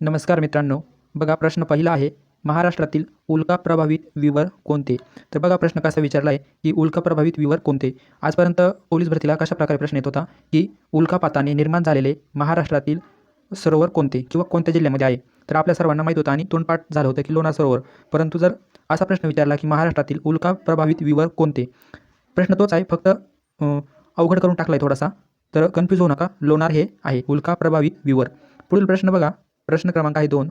नमस्कार मित्रांनो बघा प्रश्न पहिला आहे महाराष्ट्रातील उल्का प्रभावित विवर कोणते? तर बघा प्रश्न कसा विचारला आहे की उल्का प्रभावित विवर कोणते? आजपर्यंत पोलीस भरतीला कशा प्रकारे प्रश्न येत होता की उल्कापाताने निर्माण झालेले महाराष्ट्रातील सरोवर कोणते किंवा कोणत्या जिल्ह्यामध्ये आहे? तर आपल्या सर्वांना माहीत होतं आणि तोंडपाठ झालं होतं की लोणार सरोवर. परंतु जर असा प्रश्न विचारला की महाराष्ट्रातील उल्का प्रभावित विवर कोणते? प्रश्न तोच आहे फक्त अवघड करून टाकला आहे थोडासा तर कन्फ्यूज होऊ नका लोणार हे आहे उल्का प्रभावित विवर. पुढील प्रश्न बघा प्रश्न क्रमांक आहे दोन.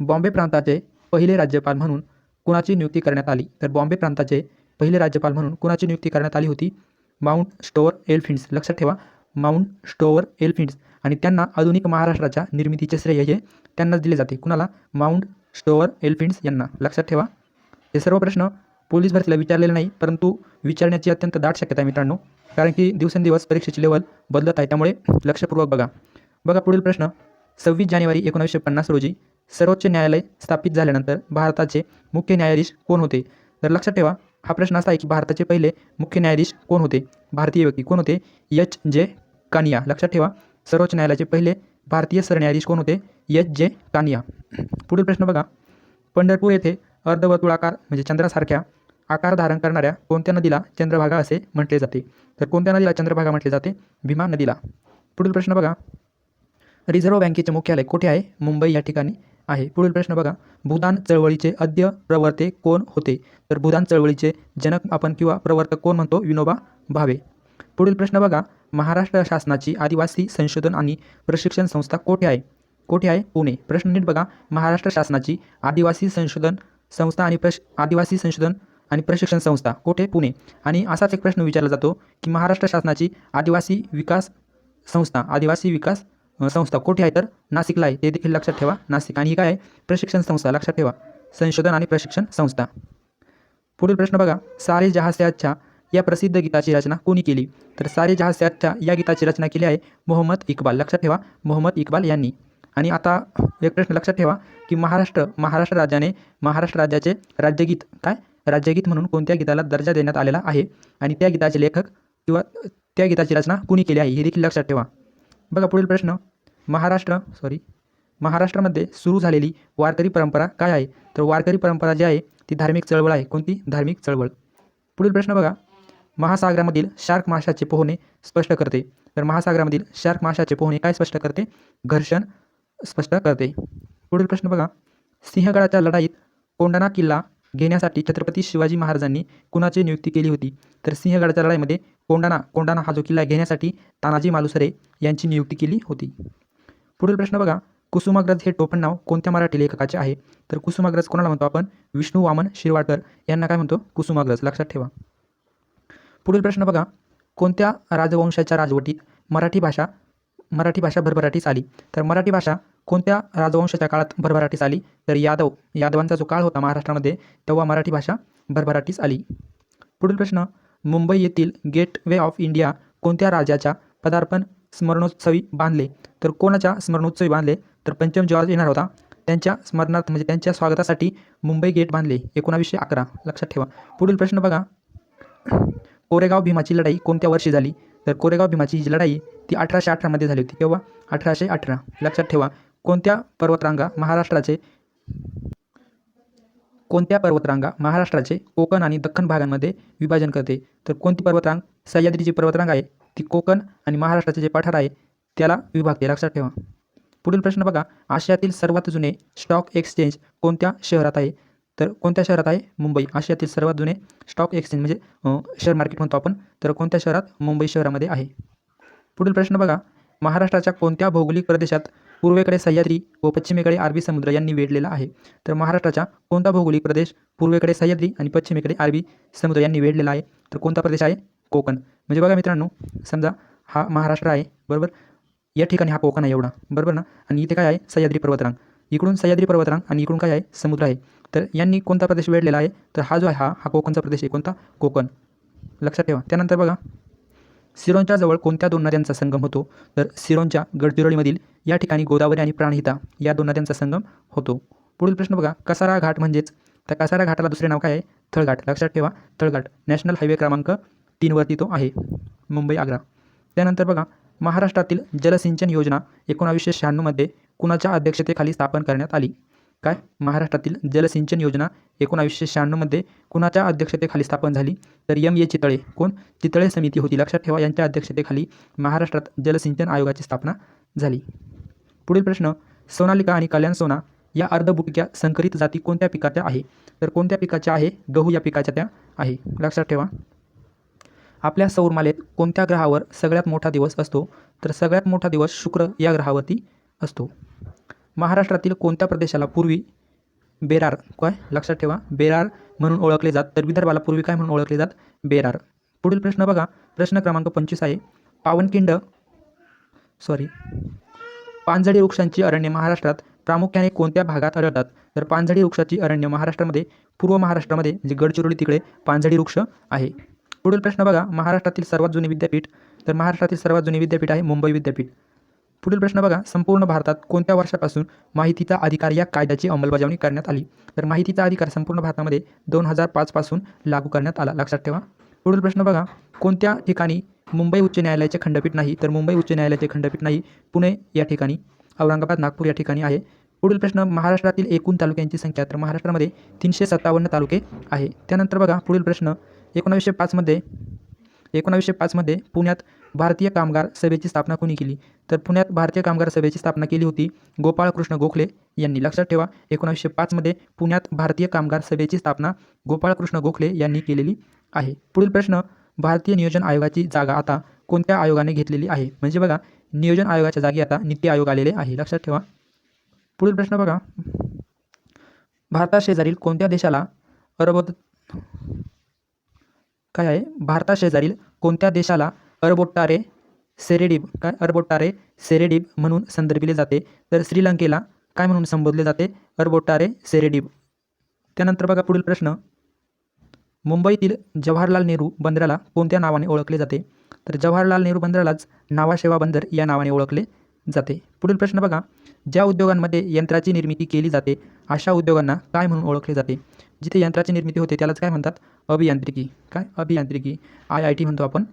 बॉम्बे प्रांताचे पहिले राज्यपाल म्हणून कुणाची नियुक्ती करण्यात आली? तर बॉम्बे प्रांताचे पहिले राज्यपाल म्हणून कुणाची नियुक्ती करण्यात आली होती? माउंट स्टोअर एल्फिन्स लक्षात ठेवा माउंट स्टोअर एल्फिन्स आणि त्यांना आधुनिक महाराष्ट्राच्या निर्मितीचे श्रेय हे त्यांनाच दिले जाते. कुणाला? माउंट स्टोअर एल्फिन्स यांना. लक्षात ठेवा हे सर्व प्रश्न पोलीस भरतीला विचारलेले नाही परंतु विचारण्याची अत्यंत दाट शक्यता आहे मित्रांनो कारण की दिवसेंदिवस परीक्षेची लेवल बदलत आहे त्यामुळे लक्षपूर्वक बघा. बघा पुढील प्रश्न. सव्वीस जानेवारी एकोणीसशे पन्नास रोजी सर्वोच्च न्यायालय स्थापित झाल्यानंतर भारताचे मुख्य न्यायाधीश कोण होते? तर लक्षात ठेवा हा प्रश्न असा आहे की भारताचे पहिले मुख्य न्यायाधीश कोण होते? भारतीय व्यक्ती कोण होते? एच. जे. कानिया. लक्षात ठेवा सर्वोच्च न्यायालयाचे पहिले भारतीय सरन्यायाधीश कोण होते? एच. जे. कानिया. पुढील प्रश्न बघा. पंढरपूर येथे अर्धवर्तुळाकार म्हणजे चंद्रासारख्या आकार धारण करणाऱ्या कोणत्या नदीला चंद्रभागा असे म्हटले जाते? तर कोणत्या नदीला चंद्रभागा म्हटले जाते? भीमा नदीला. पुढील प्रश्न बघा. रिझर्व्ह बँकेचे मुख्यालय कुठे आहे? मुंबई या ठिकाणी आहे. पुढील प्रश्न बघा. भूदान चळवळीचे अद्य प्रवर्ते कोण होते? तर भूदान चळवळीचे जनक आपण किंवा प्रवर्तक कोण म्हणतो? विनोबा भावे. पुढील प्रश्न बघा. महाराष्ट्र शासनाची आदिवासी संशोधन आणि प्रशिक्षण संस्था कोठे आहे? कोठे आहे? पुणे. प्रश्न नीट बघा. महाराष्ट्र शासनाची आदिवासी संशोधन संस्था आणि प्रश आदिवासी संशोधन आणि प्रशिक्षण संस्था कोठे? पुणे. आणि असाच एक प्रश्न विचारला जातो की महाराष्ट्र शासनाची आदिवासी विकास संस्था आदिवासी विकास संस्था कुठे आहे तर? नाशिकला आहे. ते देखील लक्षात ठेवा. नाशिक. आणि ही काय आहे? प्रशिक्षण संस्था. लक्षात ठेवा. संशोधन आणि प्रशिक्षण संस्था. पुढील प्रश्न बघा. सारे जहाँ से अच्छा या प्रसिद्ध गीताची रचना कोणी केली? तर सारे जहास्याच्या से अच्छा या गीताची रचना केली आहे मोहम्मद इक्बाल. लक्षात ठेवा. मोहम्मद इक्बाल यांनी. आणि आता एक प्रश्न लक्षात ठेवा की महाराष्ट्र महाराष्ट्र राज्याने महाराष्ट्र राज्याचे राज्यगीत काय? राज्यगीत म्हणून कोणत्या गीताला दर्जा देण्यात आलेला आहे? आणि त्या गीताचे लेखक किंवा त्या गीताची रचना कुणी केली आहे? हे देखील लक्षात ठेवा. बघा पुढील प्रश्न. महाराष्ट्र सॉरी महाराष्ट्रामध्ये सुरू झालेली वारकरी परंपरा काय आहे? तर वारकरी परंपरा जी आहे ती धार्मिक चळवळ आहे. कोणती? धार्मिक चळवळ. पुढील प्रश्न बघा. महासागरामधील शार्क माशाचे पोहणे स्पष्ट करते. तर महासागरामधील शार्क माशाचे पोहणे काय स्पष्ट करते? घर्षण स्पष्ट करते. पुढील प्रश्न बघा. सिंहगडाच्या लढाईत कोंडाणा किल्ला घेण्यासाठी छत्रपती शिवाजी महाराजांनी कुणाची नियुक्ती केली होती? तर सिंहगडाच्या लढाईमध्ये कोंडाणा कोंडाणा हा जो किल्ला घेण्यासाठी तानाजी मालुसरे यांची नियुक्ती केली होती. पुढील प्रश्न बघा. कुसुमाग्रज हे टोपण नाव कोणत्या मराठी लेखकाचे आहे? तर कुसुमाग्रज कोणाला म्हणतो आपण? विष्णू वामन शिरवाडकर. यांना काय म्हणतो? कुसुमाग्रज. लक्षात ठेवा. पुढील प्रश्न बघा. कोणत्या राजवंशाच्या राजवटीत मराठी भाषा मराठी भाषा भरभराटीस आली? तर मराठी भाषा कोणत्या राजवंशाच्या काळात भरभराटीस आली? तर यादव यादवांचा जो काळ होता महाराष्ट्रामध्ये तेव्हा मराठी भाषा भरभराटीस आली. पुढील प्रश्न मुंबई येथील गेटवे ऑफ इंडिया कोणत्या राजाच्या पदार्पण स्मरणोत्सवी बांधले? तर कोणाच्या स्मरणोत्सवी बांधले? तर पंचम जॉर्ज येणार होता. त्यांच्या स्मरणार्थ म्हणजे त्यांच्या स्वागतासाठी मुंबई गेट बांधले. एकोणावीसशे अकरा लक्षात ठेवा. पुढील प्रश्न बघा. कोरेगाव भीमाची लढाई कोणत्या वर्षी झाली? तर कोरेगाव भीमाची जी लढाई ती अठराशे अठरामध्ये झाली होती. केव्हा? अठराशे अठरा लक्षात ठेवा. कोणत्या पर्वतरांगा महाराष्ट्राचे कोणत्या पर्वतरांगा महाराष्ट्राचे कोकण आणि दख्खन भागांमध्ये विभाजन करते? तर कोणती पर्वतरांग सह्याद्रीची पर्वतरांग आहे? ती कोकण आणि महाराष्ट्राचे जे पठार आहे त्याला विभागते. लक्षात ठेवा. पुढील प्रश्न बघा. आशियातील सर्वात जुने स्टॉक एक्सचेंज कोणत्या शहरात आहे? तर कोणत्या शहरात आहे? मुंबई. आशियातील सर्वात जुने स्टॉक एक्सचेंज म्हणजे शेअर मार्केट म्हणतो आपण. तर कोणत्या शहरात? मुंबई शहरामध्ये आहे. पुढील प्रश्न बघा. महाराष्ट्राच्या कोणत्या भौगोलिक प्रदेशात पूर्वेकडे सह्याद्री व पश्चिमेकडे अरबी समुद्र यांनी वेढलेला आहे. तर महाराष्ट्राचा कोणता भौगोलिक प्रदेश पूर्वेकडे सह्याद्री आणि पश्चिमेकडे अरबी समुद्र यांनी वेढलेला आहे? तर कोणता प्रदेश आहे? कोकण. म्हणजे बघा मित्रांनो समजा हा महाराष्ट्र आहे बरोबर? या ठिकाणी हा कोकण आहे एवढा बरोबर ना? आणि इथे काय आहे? सह्याद्री पर्वतरांग. इकडून सह्याद्री पर्वतरांग आणि इकडून काय आहे? समुद्र आहे. तर यांनी कोणता प्रदेश वेढलेला आहे? तर हा जो आहे हा हा कोकणचा प्रदेश आहे. कोणता? कोकण. लक्षात ठेवा. त्यानंतर बघा सिरोंच्या जवळ कोणत्या दोन नद्यांचा संगम होतो? तर सिरोंच्या गडचिरोलीमधील या ठिकाणी गोदावरी आणि प्राणहिता या दोन नद्यांचा संगम होतो. पुढील प्रश्न बघा. कसारा घाट म्हणजेच? त्या कसारा घाटाला दुसरे नाव काय आहे? थळघाट. लक्षात ठेवा. थळघाट. नॅशनल हायवे क्रमांक तीनवरती तो आहे. मुंबई आग्रा. त्यानंतर बघा. महाराष्ट्रातील जलसिंचन योजना एकोणावीसशे शहाण्णवमध्ये कुणाच्या अध्यक्षतेखाली स्थापन करण्यात आली? काय? महाराष्ट्रातील जलसिंचन योजना एकोणावीसशे शहाण्णवमध्ये कुणाच्या अध्यक्षतेखाली स्थापन झाली? तर एम ए चितळे. कोण? चितळे समिती होती. लक्षात ठेवा यांच्या अध्यक्षतेखाली महाराष्ट्रात जलसिंचन आयोगाची स्थापना झाली. पुढील प्रश्न. सोनालिका आणि कल्याण सोना या अर्धबुटक्या संकरित जाती कोणत्या पिकाच्या आहे? तर कोणत्या पिकाच्या आहे? गहू या पिकाच्या त्या आहे. लक्षात ठेवा. आपल्या सौरमालेत कोणत्या ग्रहावर सगळ्यात मोठा दिवस असतो? तर सगळ्यात मोठा दिवस शुक्र या ग्रहावरती असतो. महाराष्ट्रातील कोणत्या प्रदेशाला पूर्वी बेरार काय? लक्षात ठेवा. बेरार म्हणून ओळखले जात. तर विदर्भाला पूर्वी काय म्हणून ओळखले जात? बेरार. पुढील प्रश्न बघा. प्रश्न क्रमांक पंचवीस आहे. पावनखिंड सॉरी पानझडी वृक्षांची अरण्य महाराष्ट्रात प्रामुख्याने कोणत्या भागात आढळतात? तर पानझडी वृक्षाची अरण्य महाराष्ट्रामध्ये पूर्व महाराष्ट्रामध्ये जे गडचिरोली तिकडे पानझडी वृक्ष आहे. पुढील प्रश्न बघा. महाराष्ट्रातील सर्वात जुने विद्यापीठ तर महाराष्ट्रातील सर्वात जुने विद्यापीठ आहे मुंबई विद्यापीठ. पुढील प्रश्न बघा. संपूर्ण भारतात कोणत्या वर्षापासून माहितीचा अधिकार या कायद्याची अंमलबजावणी करण्यात आली? तर माहितीचा अधिकार संपूर्ण भारतामध्ये दोन हजार पाचपासून लागू करण्यात आला. लक्षात ठेवा. पुढील प्रश्न बघा. कोणत्या ठिकाणी मुंबई उच्च न्यायालयाचे खंडपीठ नाही? तर मुंबई उच्च न्यायालयाचे खंडपीठ नाही. पुणे या ठिकाणी. औरंगाबाद नागपूर या ठिकाणी आहे. पुढील प्रश्न. महाराष्ट्रातील एकूण तालुक्यांची संख्या तर महाराष्ट्रामध्ये तीनशे सत्तावन्न तालुके आहे. त्यानंतर बघा. पुढील प्रश्न. एकोणावीसशे पाचमध्ये एकोणावीसशे पाचमध्ये पुण्यात भारतीय कामगार सभेची स्थापना कोणी केली? तर पुण्यात भारतीय कामगार सभेची स्थापना केली होती गोपाळकृष्ण गोखले यांनी. लक्षात ठेवा एकोणावीसशे पाचमध्ये पुण्यात भारतीय कामगार सभेची स्थापना गोपाळकृष्ण गोखले यांनी केलेली आहे. पुढील प्रश्न भारतीय नियोजन आयोगाची जागा आता कोणत्या आयोगाने घेतलेली आहे? म्हणजे बघा नियोजन आयोगाच्या जागी आता नीती आयोग आलेले आहे. लक्षात ठेवा. पुढील प्रश्न बघा. भारताशेजारील कोणत्या देशाला अरबोत काय आहे? भारताशेजारील कोणत्या देशाला अरबोट्टारे सेरेडिब काय? अरबोट्टारे सेरेडिब म्हणून संदर्भिले जाते. तर श्रीलंकेला काय म्हणून संबोधले जाते? अरबोट्टारे सेरेडिब. त्यानंतर बघा पुढील प्रश्न. मुंबईतील जवाहरलाल नेहरू बंदराला कोणत्या नावाने ओळखले जाते? तर जवाहरलाल नेहरू बंदरालाच नावाशेवा बंदर या नावाने ओळखले जाते. पुढील प्रश्न बघा. ज्या उद्योगांमध्ये यंत्राची निर्मिती केली जाते अशा उद्योगांना काय म्हणून ओळखले जाते? जिथे यंत्राची निर्मिती होते त्यालाच काय म्हणतात? अभियांत्रिकी. काय? अभियांत्रिकी. आय आय टी म्हणतो आपण.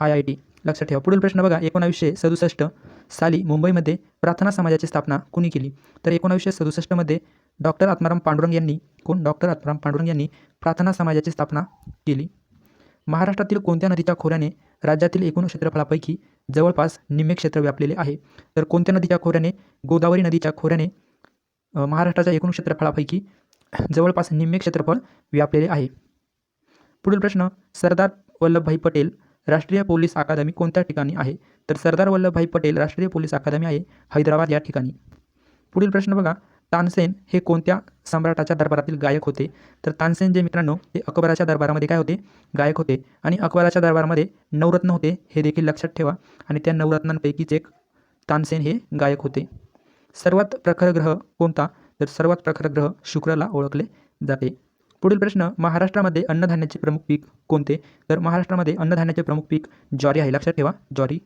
I I T. लक्षात ठेवा. पुढील प्रश्न बघा. एकोणावीसशे सदुसष्ट साली मुंबईमध्ये प्रार्थना समाजाची स्थापना कुणी केली? तर एकोणावीसशे सदुसष्टमध्ये डॉक्टर आत्माराम पांडुरंग यांनी कोण? डॉक्टर आत्माराम पांडुरंग यांनी प्रार्थना समाजाची स्थापना केली. महाराष्ट्रातील कोणत्या नदीच्या खोऱ्याने राज्यातील एकूण क्षेत्रफळापैकी जवळपास निम्मे क्षेत्र व्यापलेले आहे? तर कोणत्या नदीच्या खोऱ्याने? गोदावरी नदीच्या खोऱ्याने महाराष्ट्राच्या एकूण क्षेत्रफळापैकी जवळपास निम्मे क्षेत्रफळ व्यापलेले आहे. पुढील प्रश्न सरदार वल्लभभाई पटेल राष्ट्रीय पोलीस अकादमी कोणत्या ठिकाणी आहे? तर सरदार वल्लभभाई पटेल राष्ट्रीय पोलीस अकादमी आहे हैदराबाद या ठिकाणी. पुढील प्रश्न बघा तानसेन हे कोणत्या सम्राटाच्या दरबारातील गायक होते? तर तानसेन जे मित्रांनो ते अकबराच्या दरबारामध्ये काय होते? गायक होते. आणि अकबराच्या दरबारामध्ये नवरत्न होते हे देखील लक्षात ठेवा. आणि त्या नवरत्नांपैकीच एक तानसेन हे गायक होते. सर्वात प्रखर ग्रह कोणता? तर सर्वात प्रखर ग्रह शुक्रला ओळखले जाते. पुढील प्रश्न महाराष्ट्रामध्ये अन्नधान्याचे प्रमुख पीक कोणते? तर महाराष्ट्रामध्ये अन्नधान्याचे प्रमुख पीक ज्वारी आहे. लक्षात ठेवा ज्वारी.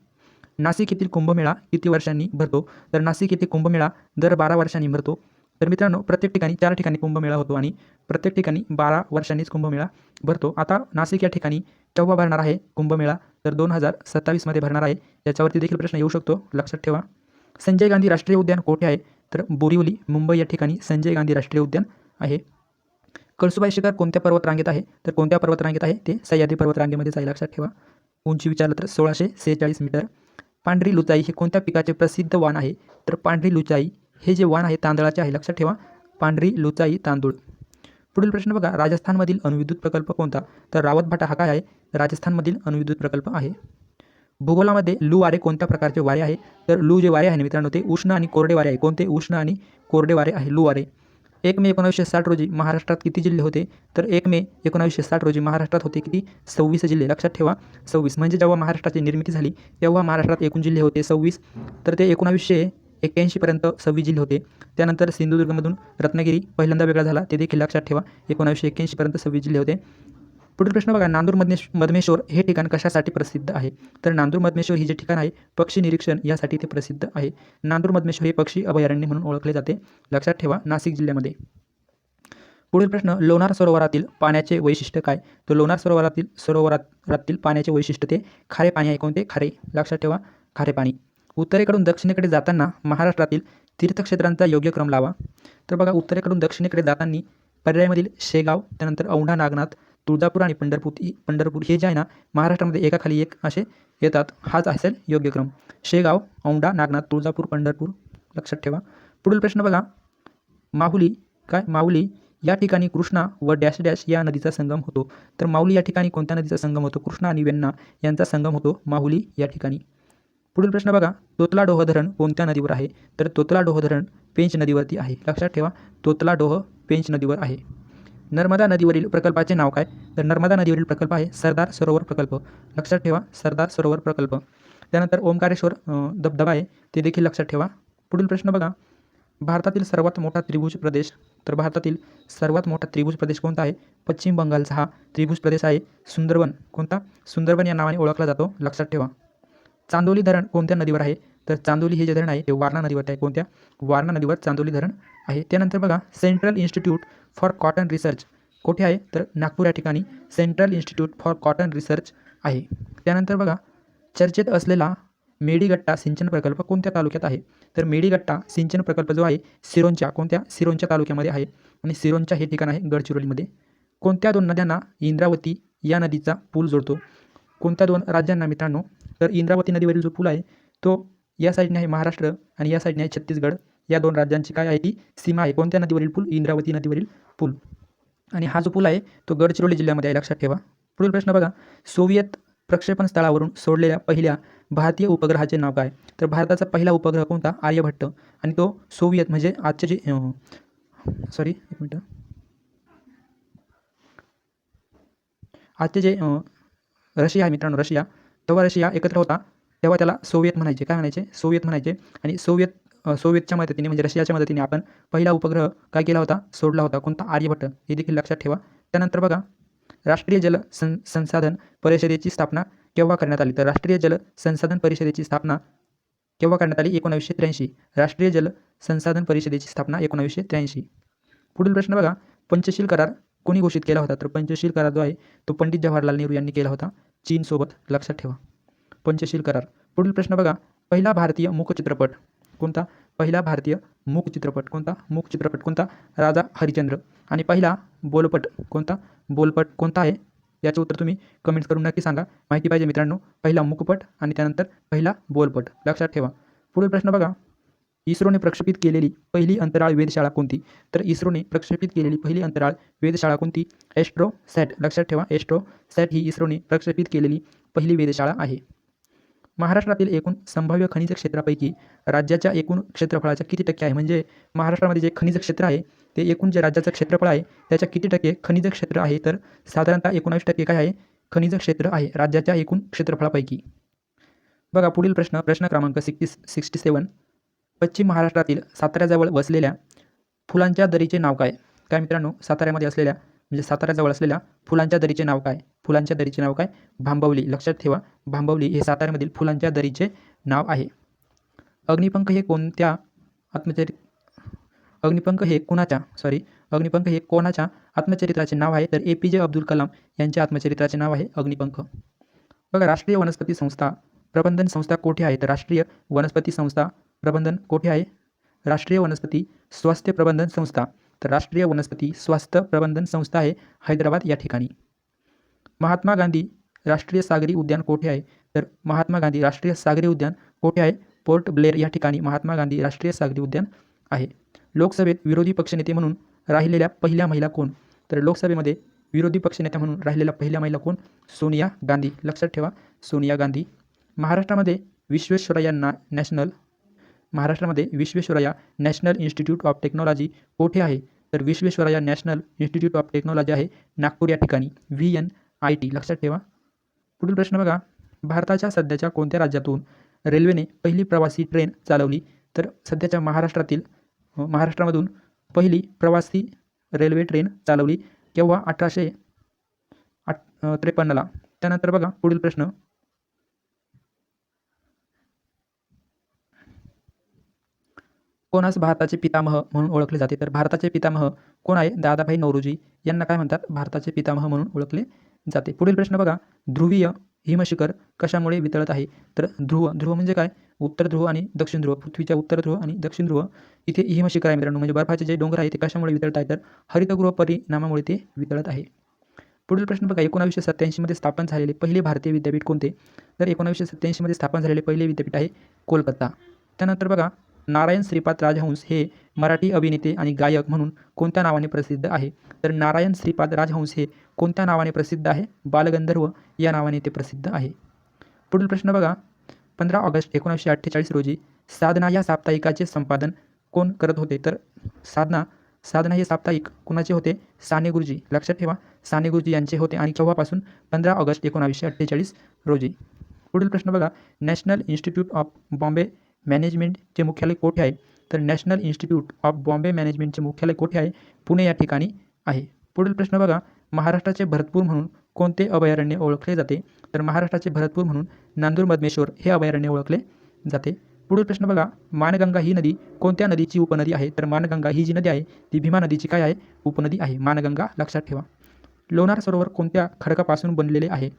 नाशिक येथील कुंभमेळा किती वर्षांनी भरतो? तर नाशिक येथे कुंभमेळा दर बारा वर्षांनी भरतो. तर मित्रांनो प्रत्येक ठिकाणी चार ठिकाणी कुंभमेळा होतो आणि प्रत्येक ठिकाणी बारा वर्षांनीच कुंभमेळा भरतो. आता नाशिक या ठिकाणी केव्हा भरणार आहे कुंभमेळा तर दोन हजार सत्तावीसमध्ये भरणार आहे. याच्यावरती देखील प्रश्न येऊ शकतो. लक्षात ठेवा. संजय गांधी राष्ट्रीय उद्यान कोठे आहे? तर बोरिवली मुंबई या ठिकाणी संजय गांधी राष्ट्रीय उद्यान आहे. कळसुबाई शिखर कोणत्या पर्वतरांगेत आहे? तर कोणत्या पर्वतरांगेत आहे? ते सह्याद्री पर्वतरांगेमध्ये जाईल लक्षात ठेवा. उंची विचारलं तर सोळाशे सेहेचाळीस मीटर. पांढरी लुचाई हे कोणत्या पिकाचे प्रसिद्ध वाण आहे? तर पांढरी लुचाई हे जे वाण आहे तांदळाचे आहे लक्षात ठेवा. पांढरी लुचाई तांदूळ. पुढील प्रश्न बघा राजस्थानमधील अणुविद्युत प्रकल्प कोणता? तर रावतभाटा हा काय आहे? राजस्थानमधील अणुविद्युत प्रकल्प आहे. भूगोलामध्ये लू वारे कोणत्या प्रकारचे वारे आहे? तर लू जे वारे आहे ना मित्रांनो ते उष्ण आणि कोरडे वारे आहे. कोणते? उष्ण आणि कोरडे वारे आहे लू वारे. एक मे एकोणावीसशे साठ रोजी महाराष्ट्रात किती जिल्हे होते? तर एक मे एकोणावीसशे साठ रोजी महाराष्ट्रात होते किती? सव्वीस जिल्हे. लक्षात ठेवा सव्वीस. म्हणजे जेव्हा महाराष्ट्राची निर्मिती झाली तेव्हा महाराष्ट्रात एकूण जिल्हे होते सव्वीस. तर ते एकोणावीसशे एक्क्याऐंशीपर्यंत सव्वीस जिल्हे होते. त्यानंतर सिंधुदुर्गमधून रत्नागिरी पहिल्यांदा वेगळा झाला ते देखील लक्षात ठेवा एकोणावीसशे एक्क्याऐंशीपर्यंत सव्वीस जिल्हे होते. पुढील प्रश्न बघा नांदूर मधमेश मधमेश्वर हे ठिकाण कशासाठी प्रसिद्ध आहे? तर नांदूर मधमेश्वर हे जे ठिकाण आहे पक्षी निरीक्षण यासाठी ते प्रसिद्ध आहे. नांदूर मधमेश्वर हे पक्षी अभयारण्य म्हणून ओळखले जाते. लक्षात ठेवा नाशिक जिल्ह्यामध्ये. पुढील प्रश्न लोणार सरोवरातील पाण्याचे वैशिष्ट्य काय? तर लोणार सरोवरातील सरोवरातील पाण्याचे वैशिष्ट्य ते खारे पाणी आहे. कोणते? खारे. लक्षात ठेवा खारे पाणी. उत्तरेकडून दक्षिणेकडे जाताना महाराष्ट्रातील तीर्थक्षेत्रांचा योग्य क्रम लावा. तर बघा उत्तरेकडून दक्षिणेकडे जाताना पर्यायामधील शेगाव त्यानंतर औंढा नागनाथ तुळजापूर आणि पंढरपूर ही पंढरपूर हे जे आहे ना महाराष्ट्रामध्ये एकाखाली एक असे येतात. हाच असेल योग्य क्रम. शेगाव औंढा नागनाथ तुळजापूर पंढरपूर लक्षात ठेवा. पुढील प्रश्न बघा. माहुली काय? माऊली या ठिकाणी कृष्णा व डॅश डॅश या नदीचा संगम होतो. तर माऊली या ठिकाणी कोणत्या नदीचा संगम होतो? कृष्णा आणि वेण्णा यांचा संगम होतो माहुली या ठिकाणी. पुढील प्रश्न बघा. तोतला डोह धरण कोणत्या नदीवर आहे? तर तोतला डोह धरण पेंच नदीवरती आहे. लक्षात ठेवा. तोतला डोह पेंच नदीवर आहे. नर्मदा नदीवरील प्रकल्पाचे नाव काय? तर नर्मदा नदीवरील प्रकल्प आहे सरदार सरोवर प्रकल्प. लक्षात ठेवा सरदार सरोवर प्रकल्प. त्यानंतर ओंकारेश्वर धबधबा आहे ते देखील लक्षात ठेवा. पुढील प्रश्न बघा. भारतातील सर्वात मोठा त्रिभुज प्रदेश. तर भारतातील सर्वात मोठा त्रिभुज प्रदेश कोणता आहे? पश्चिम बंगालचा हा त्रिभुज प्रदेश आहे. सुंदरवन कोणता? सुंदरवन या नावाने ओळखला जातो. लक्षात ठेवा. चांदोली धरण कोणत्या नदीवर आहे? तर चांदोली हे जे धरण आहे ते वारणा नदीवर आहे. कोणत्या? वारणा नदीवर चांदोली धरण आहे. त्यानंतर बघा central institute for cotton research. कुठे आहे? तर नागपूर या ठिकाणी. Central institute for cotton research आहे. त्यानंतर बघा चर्चेत असलेला मेडीगट्टा सिंचन प्रकल्प कोणत्या तालुक्यात आहे? तर मेडीगट्टा सिंचन प्रकल्प जो आहे सिरोंच्या कोणत्या? सिरोंच्या तालुक्यामध्ये आहे. आणि सिरोंच्या हे ठिकाण आहे गडचिरोलीमध्ये. कोणत्या दोन नद्यांना इंद्रावती या नदीचा पूल जोडतो? कोणत्या दोन राज्यांना मित्रांनो? तर इंद्रावती नदीवरील जो पूल आहे तो या साईडने आहे महाराष्ट्र आणि या साईडने आहे छत्तीसगड. या दोन राज्यांची काय आहे? ती सीमा आहे. कोणत्या नदीवरील पूल? इंद्रावती नदीवरील पूल. आणि हा जो पूल आहे तो गडचिरोली जिल्ह्यामध्ये आहे. लक्षात ठेवा. पुढील प्रश्न बघा. सोवियत प्रक्षेपण स्थळावरून सोडलेल्या पहिल्या भारतीय उपग्रहाचे नाव काय? तर भारताचा पहिला उपग्रह कोणता? आर्यभट्ट. आणि तो सोवियत म्हणजे आजचे जे सॉरी एक मिनटं. आजचे जे रशिया आहे मित्रांनो रशिया. तेव्हा रशिया एकत्र होता. तेव्हा त्याला सोवियत म्हणायचे. काय म्हणायचे? सोवियत म्हणायचे. आणि सोवियत सोवियतच्या मदतीने म्हणजे रशियाच्या मदतीने आपण पहिला उपग्रह काय केला होता? सोडला होता. कोणता? आर्यभट्ट. हे देखील लक्षात ठेवा. त्यानंतर बघा राष्ट्रीय जल सं संसाधन परिषदेची स्थापना केव्हा करण्यात आली? तर राष्ट्रीय जल संसाधन परिषदेची स्थापना केव्हा करण्यात आली? एकोणावीसशे त्र्याऐंशी. राष्ट्रीय जल संसाधन परिषदेची स्थापना एकोणावीसशे त्र्याऐंशी. पुढील प्रश्न बघा. पंचशील करार कोणी घोषित केला होता? तर पंचशील करार जो आहे तो पंडित जवाहरलाल नेहरू यांनी केला होता. चीनसोबत लक्षात ठेवा. पंचशील करार. पुढील प्रश्न बघा. पहिला भारतीय मुखचित्रपट कोणता? पहिला भारतीय मूक चित्रपट कोणता? मूक चित्रपट कोणता? राजा हरिचंद्र. आणि पहिला बोलपट कोणता? बोलपट कोणता आहे? याचं उत्तर तुम्ही कमेंट्स करून नक्की सांगा. माहिती पाहिजे मित्रांनो पहिला मूकपट आणि त्यानंतर पहिला बोलपट. लक्षात ठेवा. पुढील प्रश्न बघा. इस्रोने प्रक्षेपित केलेली पहिली अंतराळ वेधशाळा कोणती? तर इस्रोने प्रक्षेपित केलेली पहिली अंतराळ वेधशाळा कोणती? एस्ट्रो सॅट लक्षात ठेवा एस्ट्रो सॅट ही इस्रोने प्रक्षेपित केलेली पहिली वेधशाळा आहे. महाराष्ट्रातील एकूण संभाव्य खनिज क्षेत्रापैकी राज्याच्या एकूण क्षेत्रफळाच्या किती टक्के आहे? म्हणजे महाराष्ट्रामध्ये जे खनिज क्षेत्र आहे ते एकूण जे राज्याचं क्षेत्रफळ आहे त्याच्या किती टक्के खनिज क्षेत्र आहे? तर साधारणतः एकोणावीस टक्के काय आहे? खनिज क्षेत्र आहे राज्याच्या एकूण क्षेत्रफळापैकी. बघा पुढील प्रश्न प्रश्न क्रमांक सिक्स्टी सिक्स्टी सेवन. पश्चिम महाराष्ट्रातील साताऱ्याजवळ वसलेल्या फुलांच्या दरीचे नाव काय? काय मित्रांनो? साताऱ्यामध्ये असलेल्या म्हणजे साताऱ्याजवळ असलेल्या फुलांच्या दरीचे नाव काय? फुलांच्या दरीचे नाव काय? भांबवली. लक्षात ठेवा भांबवली हे साताऱ्यामधील फुलांच्या दरीचे नाव आहे. अग्निपंख हे कोणत्या आत्मचरित अग्निपंख हे कोणाच्या सॉरी अग्निपंख हे कोणाच्या आत्मचरित्राचे नाव आहे? तर ए पी जे अब्दुल कलाम यांच्या आत्मचरित्राचे नाव आहे अग्निपंख. बघा राष्ट्रीय वनस्पती संस्था प्रबंधन संस्था कोठे आहे? तर राष्ट्रीय वनस्पती संस्था प्रबंधन कोठे आहे? राष्ट्रीय वनस्पती स्वास्थ्य प्रबंधन संस्था. तर राष्ट्रीय वनस्पती स्वास्थ्य प्रबंधन संस्था आहे हैदराबाद या ठिकाणी. महात्मा गांधी राष्ट्रीय सागरी उद्यान कोठे आहे? तर महात्मा गांधी राष्ट्रीय सागरी उद्यान कोठे आहे? पोर्ट ब्लेअर या ठिकाणी महात्मा गांधी राष्ट्रीय सागरी उद्यान आहे. लोकसभेत विरोधी पक्षनेते म्हणून राहिलेल्या पहिल्या महिला कोण? तर लोकसभेमध्ये विरोधी पक्षनेत्या म्हणून राहिलेल्या पहिल्या महिला कोण? सोनिया गांधी. लक्षात ठेवा सोनिया गांधी. महाराष्ट्रामध्ये विश्वेश्वरय्या ना नॅशनल महाराष्ट्रामध्ये Visvesvaraya national institute of technology कोठे आहे? तर Visvesvaraya national institute of technology आहे नागपूर या ठिकाणी. V N I T. लक्षात ठेवा. पुढील प्रश्न बघा. भारताच्या सध्याच्या कोणत्या राज्यातून रेल्वेने पहिली प्रवासी ट्रेन चालवली? तर सध्याच्या महाराष्ट्रातील महाराष्ट्रामधून पहिली प्रवासी रेल्वे ट्रेन चालवली केव्हा? अठराशे आठ त्रेपन्नला. त्यानंतर बघा पुढील प्रश्न. कोणास भारताचे पितामह म्हणून ओळखले जाते? तर भारताचे पितामह कोण आहे? दादाभाई नौरोजी. यांना काय म्हणतात? भारताचे पितामह म्हणून ओळखले जाते. पुढील प्रश्न बघा. ध्रुवीय हिमशिखर कशामुळे वितळत आहे? तर ध्रुव. ध्रुव म्हणजे काय? उत्तर ध्रुव आणि दक्षिण ध्रुव. पृथ्वीच्या उत्तर ध्रुव आणि दक्षिण ध्रुव. इथे हिमशिखर आहे मित्रांनो. म्हणजे बर्फाचे जे डोंगर आहे ते कशामुळे वितळत आहे तर हरितगृह परिणामामुळे ते वितळत आहे. पुढील प्रश्न बघा. एकोणावीसशे सत्त्याऐंशीमध्ये स्थापन झालेले पहिले भारतीय विद्यापीठ कोणते? तर एकोणावीसशे सत्त्याऐंशीमध्ये स्थापन झालेले पहिले विद्यापीठ आहे कोलकाता. त्यानंतर बघा. नारायण श्रीपाद राजहंस हे मराठी अभिनेते आणि गायक म्हणून कोणत्या नावाने प्रसिद्ध आहे? तर नारायण श्रीपाद राजहंस हे कोणत्या नावाने प्रसिद्ध आहे? बालगंधर्व या नावाने ते प्रसिद्ध आहे. पुढील प्रश्न बघा. पंधरा ऑगस्ट एकोणीसशे अठ्ठेचाळीस रोजी साधना या साप्ताहिकाचे संपादन कोण करत होते? तर साधना साधना हे साप्ताहिक कुणाचे होते? साने गुरुजी. लक्षात ठेवा साने गुरुजी यांचे होते आणि केव्हापासून? पंधरा ऑगस्ट एकोणावीसशे अठ्ठेचाळीस रोजी. पुढील प्रश्न बघा. नॅशनल इन्स्टिट्यूट ऑफ बॉम्बे मॅनेजमेंटचे मुख्यालय कोठे आहे? तर नॅशनल इन्स्टिट्यूट ऑफ बॉम्बे मॅनेजमेंटचे मुख्यालय कोठे आहे? पुणे या ठिकाणी आहे. पुढील प्रश्न बघा. महाराष्ट्राचे भरतपूर म्हणून कोणते अभयारण्य ओळखले जाते? तर महाराष्ट्राचे भरतपूर म्हणून नांदूर मधमेश्वर हे अभयारण्य ओळखले जाते. पुढील प्रश्न बघा. मानगंगा ही नदी कोणत्या नदीची उपनदी आहे? तर मानगंगा ही जी नदी आहे ती भीमा नदीची काय आहे? उपनदी आहे. मानगंगा लक्षात ठेवा. लोणार सरोवर कोणत्या खडकापासून बनलेले आहे?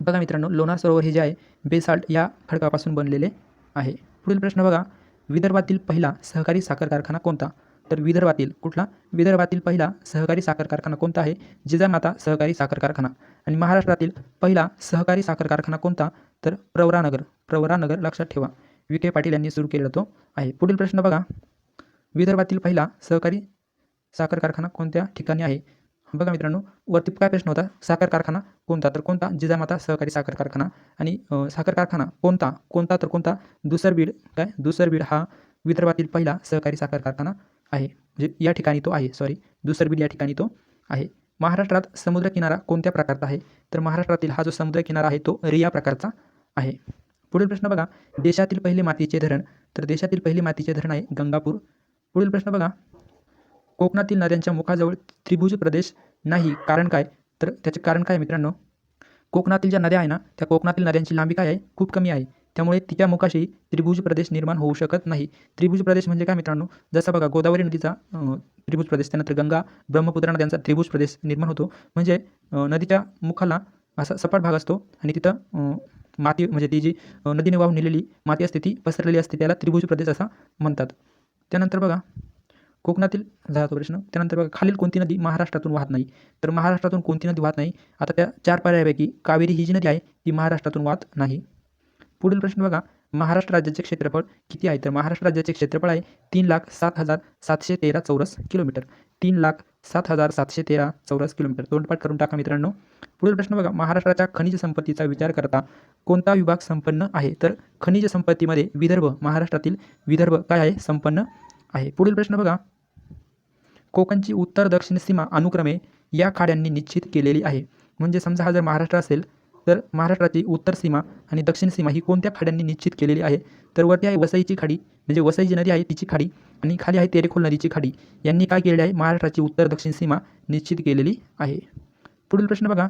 बघा मित्रांनो लोणार सरोवर हे जे आहे बेसाल्ट या खडकापासून बनलेले आहे. पुढील प्रश्न बघा. विदर्भातील पहिला सहकारी साखर कारखाना कोणता? तर विदर्भातील कुठला? विदर्भातील पहिला सहकारी साखर कारखाना कोणता आहे? जिजामाता सहकारी साखर कारखाना. आणि महाराष्ट्रातील पहिला सहकारी साखर कारखाना कोणता? तर प्रवरानगर प्रवरानगर लक्षात ठेवा. विखे पाटील यांनी सुरू केलेला तो आहे. पुढील प्रश्न बघा. विदर्भातील पहिला सहकारी साखर कारखाना कोणत्या ठिकाणी आहे? बघा मित्रांनो वरती काय प्रश्न होता? साखर कारखाना कोणता? तर कोणता? जिजामाता सहकारी साखर कारखाना. आणि साखर कारखाना कोणता? कोणता तर कोणता? दुसरबीड काय? दुसरबीड हा विदर्भातील पहिला सहकारी साखर कारखाना आहे. म्हणजे या ठिकाणी तो आहे. सॉरी दुसरबीड या ठिकाणी तो आहे. महाराष्ट्रात समुद्रकिनारा कोणत्या प्रकारचा आहे? तर महाराष्ट्रातील हा जो समुद्रकिनारा आहे तो रिया प्रकारचा आहे. पुढील प्रश्न बघा. देशातील पहिले मातीचे धरण. तर देशातील पहिले मातीचे धरण आहे गंगापूर. पुढील प्रश्न बघा. कोकणातील नद्यांच्या मुखाजवळ त्रिभुज प्रदेश नाही. कारण काय? तर त्याचे कारण काय मित्रांनो? कोकणातील ज्या नद्या आहे ना त्या कोकणातील नद्यांची लांबी काय आहे? खूप कमी आहे. त्यामुळे तिच्या मुखाशी त्रिभुज प्रदेश निर्माण होऊ शकत नाही. त्रिभुज प्रदेश म्हणजे काय मित्रांनो? जसं बघा गोदावरी नदीचा त्रिभुज प्रदेश त्यानंतर गंगा ब्रह्मपुत्रा नद्यांचा त्रिभुज प्रदेश निर्माण होतो. म्हणजे नदीच्या मुखाला असा सपाट भाग असतो आणि तिथं माती म्हणजे ती जी नदीने वाहून नेलेली माती असते ती पसरलेली असते त्याला त्रिभुज प्रदेश असा म्हणतात. त्यानंतर बघा कोकणातील झाला तो प्रश्न. त्यानंतर बघा खालील कोणती नदी महाराष्ट्रातून वाहत नाही? तर महाराष्ट्रातून कोणती नदी वाहत नाही? आता त्या चार पर्यायापैकी कावेरी ही जी नदी आहे ती महाराष्ट्रातून वाहत नाही. पुढील प्रश्न बघा महाराष्ट्र राज्याचे क्षेत्रफळ किती आहे? तर महाराष्ट्र राज्याचे क्षेत्रफळ आहे तीन लाख सात हजार सातशे तेरा चौरस किलोमीटर. तीन लाख सात हजार सातशे तेरा चौरस किलोमीटर. तोंडपाठ करून टाका मित्रांनो. पुढील प्रश्न बघा महाराष्ट्राच्या खनिज संपत्तीचा विचार करता कोणता विभाग संपन्न आहे? तर खनिज संपत्तीमध्ये विदर्भ महाराष्ट्रातील विदर्भ काय आहे? संपन्न आहे. पुढील प्रश्न बघा. कोकणची उत्तर दक्षिण सीमा अनुक्रमे या खाड्यांनी निश्चित केलेली आहे. म्हणजे समजा हा जर महाराष्ट्र असेल तर महाराष्ट्राची उत्तर सीमा आणि दक्षिण सीमा ही कोणत्या खाड्यांनी निश्चित केलेली आहे? तर वरती आहे वसईची खाडी म्हणजे वसई जी नदी आहे तिची खाडी आणि खाली आहे तेरेखोल नदीची खाडी. यांनी काय केलेली आहे? महाराष्ट्राची उत्तर दक्षिण सीमा निश्चित केलेली आहे. पुढील प्रश्न बघा.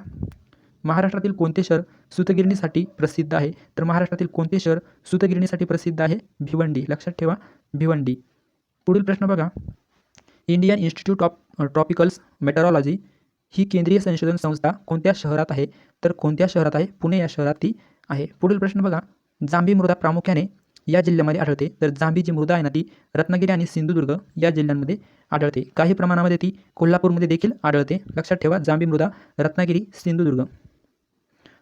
महाराष्ट्रातील कोणते शहर सूतगिरणीसाठी प्रसिद्ध आहे? तर महाराष्ट्रातील कोणते शहर सूतगिरणीसाठी प्रसिद्ध आहे? भिवंडी. लक्षात ठेवा. भिवंडी. पुढील प्रश्न बघा. Indian institute of tropicals meteorology ही केंद्रीय संशोधन संस्था कोणत्या शहरात आहे? तर कोणत्या शहरात आहे? पुणे या शहरात ती आहे. पुढील प्रश्न बघा. जांभी मृदा प्रामुख्याने या जिल्ह्यामध्ये आढळते. तर जांभी जी मृदा आहे ना ती रत्नागिरी आणि सिंधुदुर्ग या जिल्ह्यांमध्ये आढळते. काही प्रमाणामध्ये ती कोल्हापूरमध्ये देखील आढळते. लक्षात ठेवा जांभी मृदा रत्नागिरी सिंधुदुर्ग.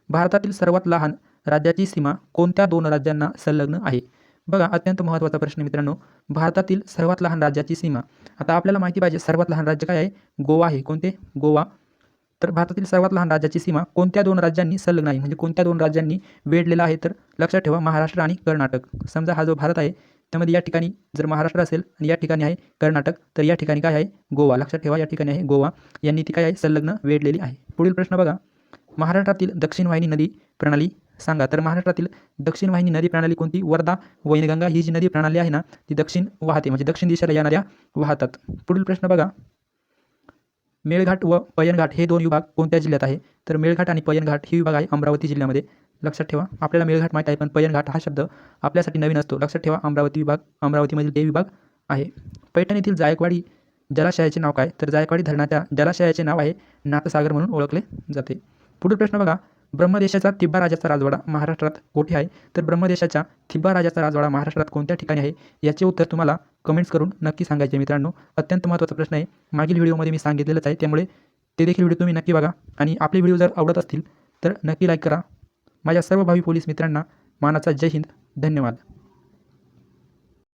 भारतातील सर्वात लहान राज्याची सीमा कोणत्या दोन राज्यांना संलग्न आहे? बघा अत्यंत महत्त्वाचा प्रश्न मित्रांनो. भारतातील सर्वात लहान राज्याची सीमा. आता आपल्याला माहिती पाहिजे सर्वात लहान राज्य काय आहे? गोवा आहे. कोणते? गोवा. तर भारतातील सर्वात लहान राज्याची सीमा कोणत्या दोन राज्यांनी संलग्न आहे? म्हणजे कोणत्या दोन राज्यांनी वेढलेला आहे? तर लक्षात ठेवा महाराष्ट्र आणि कर्नाटक. समजा हा जो भारत आहे त्यामध्ये या ठिकाणी जर महाराष्ट्र असेल आणि या ठिकाणी आहे कर्नाटक तर या ठिकाणी काय आहे? गोवा. लक्षात ठेवा या ठिकाणी आहे गोवा. यांनी ती काय आहे? संलग्न वेढलेली आहे. पुढील प्रश्न बघा. महाराष्ट्रातील दक्षिण वाहिनी नदी प्रणाली सांगा. तर महाराष्ट्रातील दक्षिण वाहिनी नदी प्रणाली कोणती? वर्धा वैनगंगा ही जी नदी प्रणाली आहे ना ती दक्षिण वाहते. म्हणजे दक्षिण दिशेला येणाऱ्या वाहतात. पुढील प्रश्न बघा. मेळघाट व पयनघाट हे दोन विभाग कोणत्या जिल्ह्यात आहे? तर मेळघाट आणि पयनघाट ही विभाग आहे अमरावती जिल्ह्यामध्ये. लक्षात ठेवा. आपल्याला मेळघाट माहीत आहे पण पयनघाट हा शब्द आपल्यासाठी नवीन असतो. लक्षात ठेवा अमरावती विभाग अमरावतीमधील ते विभाग आहे. पैठण येथील जायकवाडी जलाशयाचे नाव काय? तर जायकवाडी धरणाच्या जलाशयाचे नाव आहे नाथसागर म्हणून ओळखले जाते. पुढील प्रश्न बघा. ब्रह्मदेशाचा थिब्बा राजाचा राजवाडा महाराष्ट्रात कोठे आहे? तर ब्रह्मदेशाच्या थिब्बा राजाचा राजवाडा महाराष्ट्रात कोणत्या ठिकाणी आहे? याचे उत्तर तुम्हाला कमेंट्स करून नक्की सांगायचे मित्रांनो. अत्यंत महत्त्वाचा प्रश्न आहे. मागील व्हिडिओमध्ये मी सांगितलेलंच आहे. त्यामुळे ते देखील व्हिडिओ तुम्ही नक्की बघा. आणि आपले व्हिडिओ जर आवडत असतील तर नक्की लाईक करा. माझ्या सर्व भावी पोलीस मित्रांना मानाचा जय हिंद. धन्यवाद.